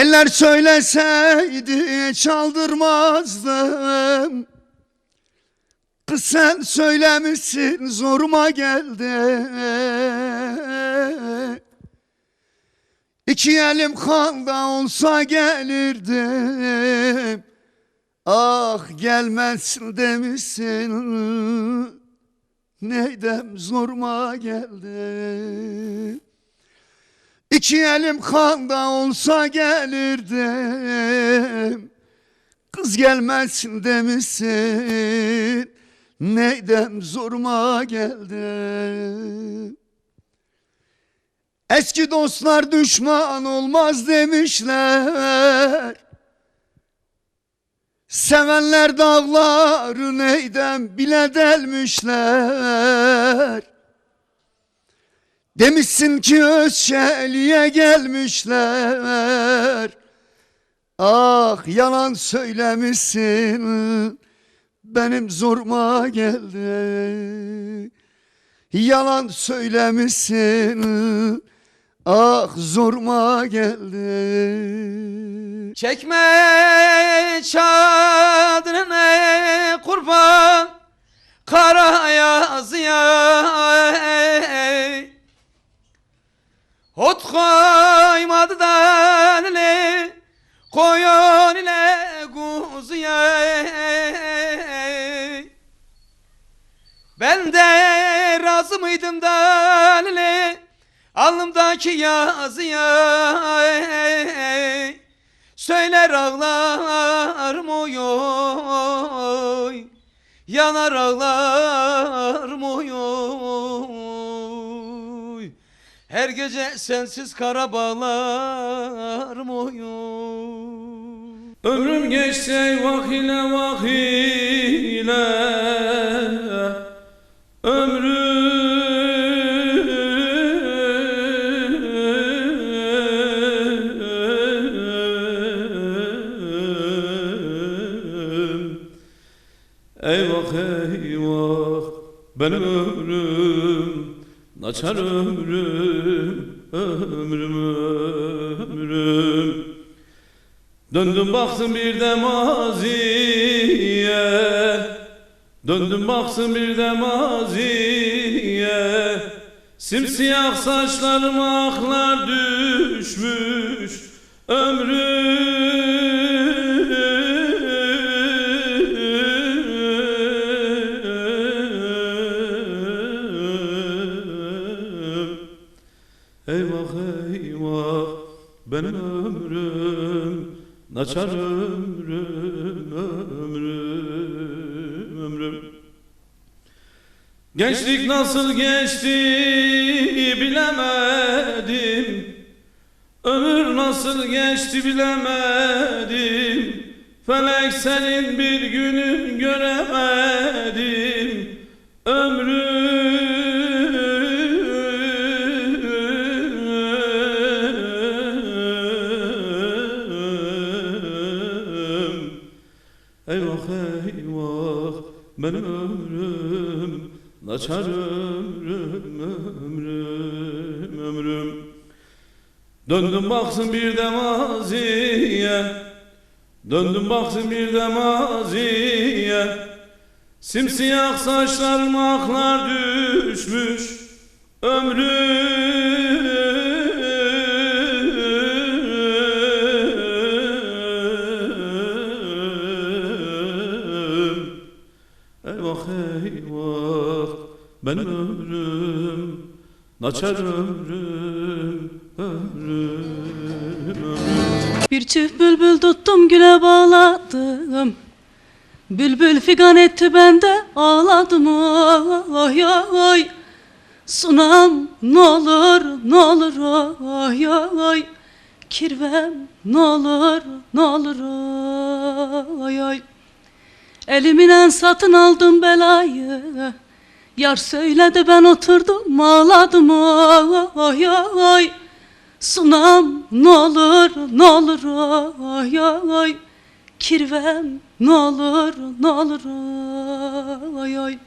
Eller söyleseydi çaldırmazdım. Kız sen söylemişsin zoruma geldi. İki elim kanda olsa gelirdim. Ah gelmezsin demişsin. Neydem zoruma geldi İki elim kanda olsa gelirdim. Kız gelmezsin demişsin. Neydem zoruma geldi Eski dostlar düşman olmaz demişler. Sevenler dağları neydem bile delmişler Demişsin ki Özçeli'ye gelmişler. Ah yalan söylemişsin. Benim zoruma geldi. Yalan söylemişsin. Ah zoruma geldi. Çekme çadrını kurban Kara yazıya Ot koymadı dalını Koyun ile kuzuya Ben de razı mıydım dalını Alnımdaki yazıya Söyler ağlar mı oy Yanar ağlar mı oy Her gece sensiz kara bağlar oy Ömrüm geçse vah ile vah ile Ömrüm. Eyvah eyvah benim ömrüm Naçar ömrüm ömrüm ömrüm. Döndüm baktım bir de maziye. Döndüm baktım bir de maziye. Simsiyah saçlarıma aklar düşmüş. Ömrüm Naçar ömrüm ömrüm ömrüm. Gençlik nasıl geçti bilemedim. Ömür nasıl geçti bilemedim. Felek senin bir günün göremedim Eyvah benim ömrüm Naçar ömrüm ömrüm ömrüm. Döndüm baksın bir de maziye Döndüm baksın bir de maziye. Simsiyah saçlarıma aklar düşmüş Ömrüm benim ömrüm Naçar ömrüm ömrüm ömrüm. Bir çift bülbül tuttum güle bağladım. Bülbül figan etti ben de ağladım ay ay. Sunam ne olur ne olur ay ay. Kirvem ne olur ne olur ay ay. Elimle satın aldım belayı Yar söyledi ben oturdum ağladım ay ay Sunam ne olur ne olur ay ay. Kirvem ne olur ne olur ay ay.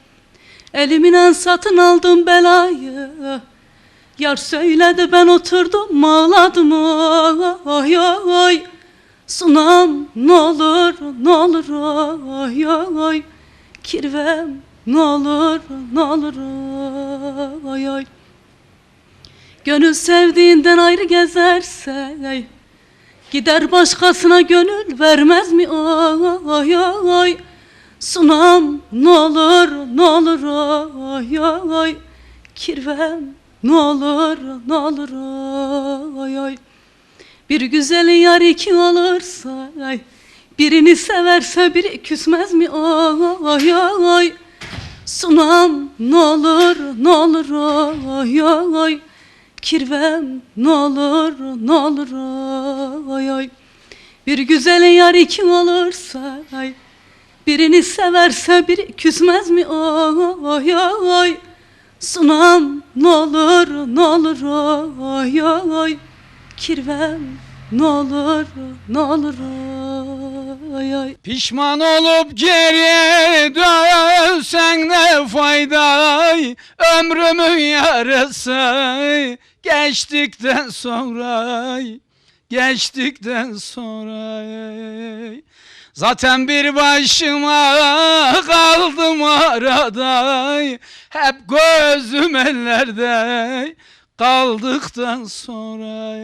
Elimle satın aldım belayı. Yar söyledi ben oturdum ağladım ay ay. Sunam ne olur ne olur ay ay. Kirvem ne olur ne olur ay ay. Gönül sevdiğinden ayrı gezerse Gider başkasına gönül vermez mi ay ay. Sunam ne olur ne olur ay ay. Kirvem ne olur ne olur ay ay. Bir güzel yar iki olursa ay. Birini severse biri küsmez mi ay ay Sunam ne olur ne olur ay ay Kirvem ne olur ne olur ay ay Bir güzel yar iki olursa ay. Birini severse biri küsmez mi ay ay Sunam ne olur ne olur ay ay Kirvem ne olur ne olur ay ay. Pişman olup geri dönsen ne fayda Ömrümün yarısı geçtikten sonra Geçtikten sonra. Zaten bir başıma kaldım arada Hep gözüm ellerde kaldıktan sonra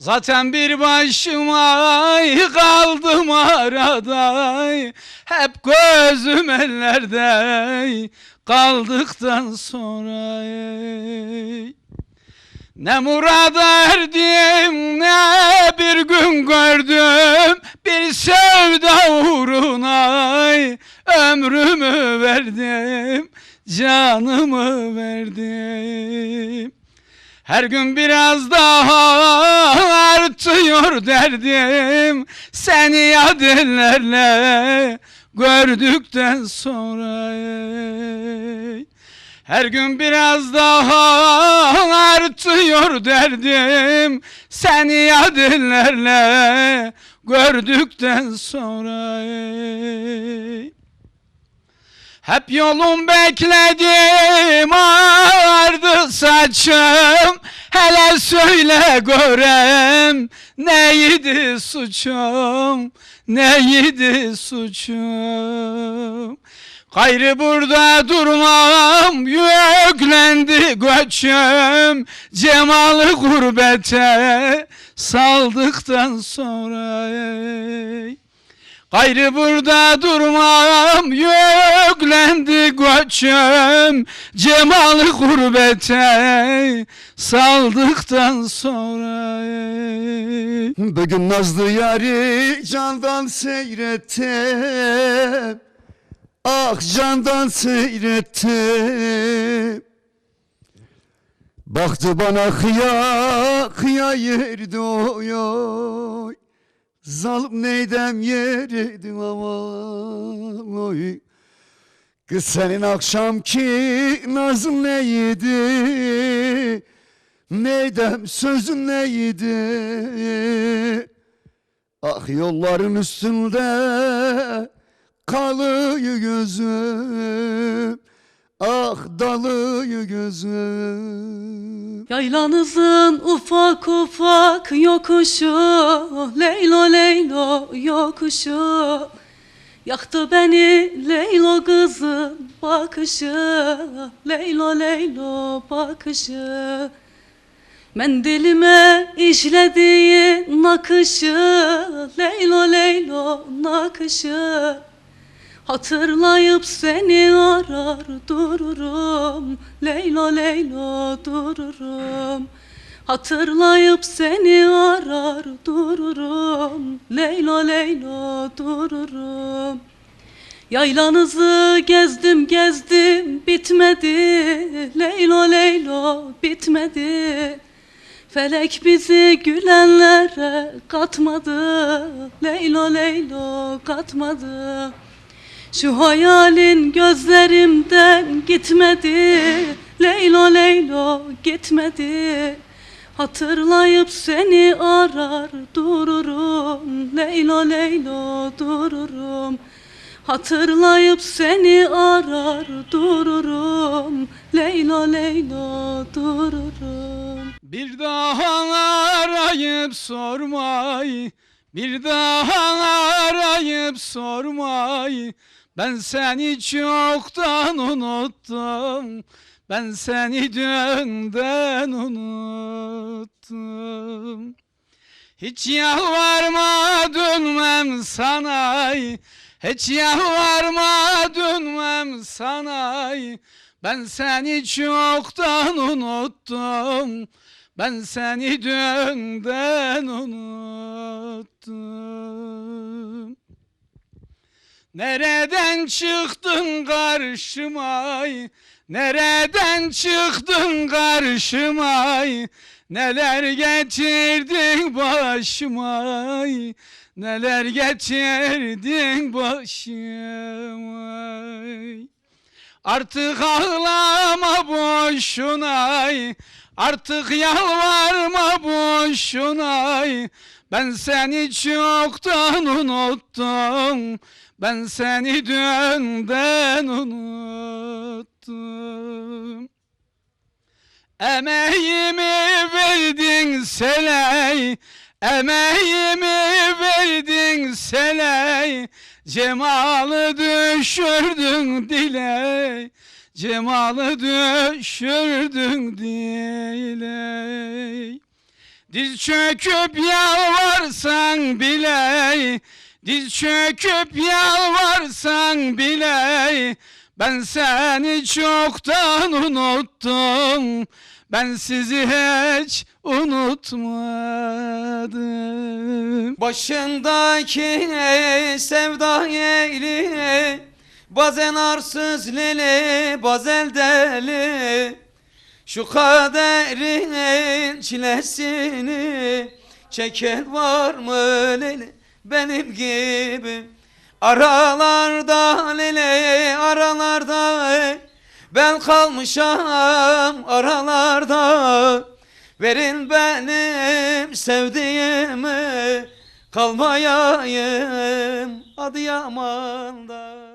Zaten bir başıma kaldım arada Hep gözüm ellerde kaldıktan sonra Ne murada erdim ne bir gün gördüm. Bir sevda uğruna ömrümü verdim Canımı verdim her gün biraz daha artıyor derdim. Seni yadenlerle gördükten sonra Her gün biraz daha artıyor derdim. Seni yadenlerle gördükten sonra hep yolum bekledim ağardı saçım. Hele söyle görem neydi suçum Neydi suçum? Gayrı burada durmam yüklendi göçüm. Cemalı gurbete saldıktan sonra Gayrı burada durmam yüklendi göçüm. Cemalı gurbete saldıktan sonra Bugün nazlı yari candan seyrettim. Ah candan seyrettim. Baktı bana kıya kıya yerdi oy Zalim neydem yerdi aman oy. Kız senin akşamki nazın neydi? Neydem sözün neydi? Ah yolların üstünde kalıyor gözüm Ah dalıyor gözüm Yaylanızın ufak ufak yokuşu Leylo leylo yokuşu. Yaktı beni Leylo kızın bakışı Leylo leylo bakışı. Mendilime işlediği nakışı Leylo leylo nakışı Hatırlayıp seni arar dururum. Leylo leylo dururum. Hatırlayıp seni arar dururum. Leylo leylo dururum. Yaylanızı gezdim gezdim bitmedi. Leylo leylo bitmedi. Felek bizi gülenlere katmadı. Leylo leylo katmadı Şu hayalin gözlerimden gitmedi. Leylo leylo gitmedi. Hatırlayıp seni arar dururum. Leylo leylo dururum. Hatırlayıp seni arar dururum. Leyla Leyla dururum. Bir daha arayıp sormay Bir daha arayıp sormay Ben seni çoktan unuttum. Ben seni dünden unuttum. Hiç yalvarma dönmem sana Hiç yalvarma dönmem sana Ben seni çoktan unuttum Ben seni dünden unuttum. Nereden çıktın karşıma? Nereden çıktın karşıma? Neler getirdin başıma? Neler getirdin başıma Artık ağlama boşuna Artık yalvarma boşuna Ben seni çoktan unuttum. Ben seni dünden unuttum. Emeğimi verdin seley. Emeğimi verdin seley Cemalı düşürdün dile Cemalı düşürdün dile. Diz çöküp yalvarsan bile Diz çöküp yalvarsan bile Ben seni çoktan unuttum Ben sizi hiç unutmadım. Başındaki sevda yeli Bazen arsız lele bazen deli. Şu kaderin çilesini Çeken var mı lele? Benim gibi Aralarda lele aralarda Ben kalmışam aralarda. Verin benim sevdiğimi Kalmayayım Adıyaman'da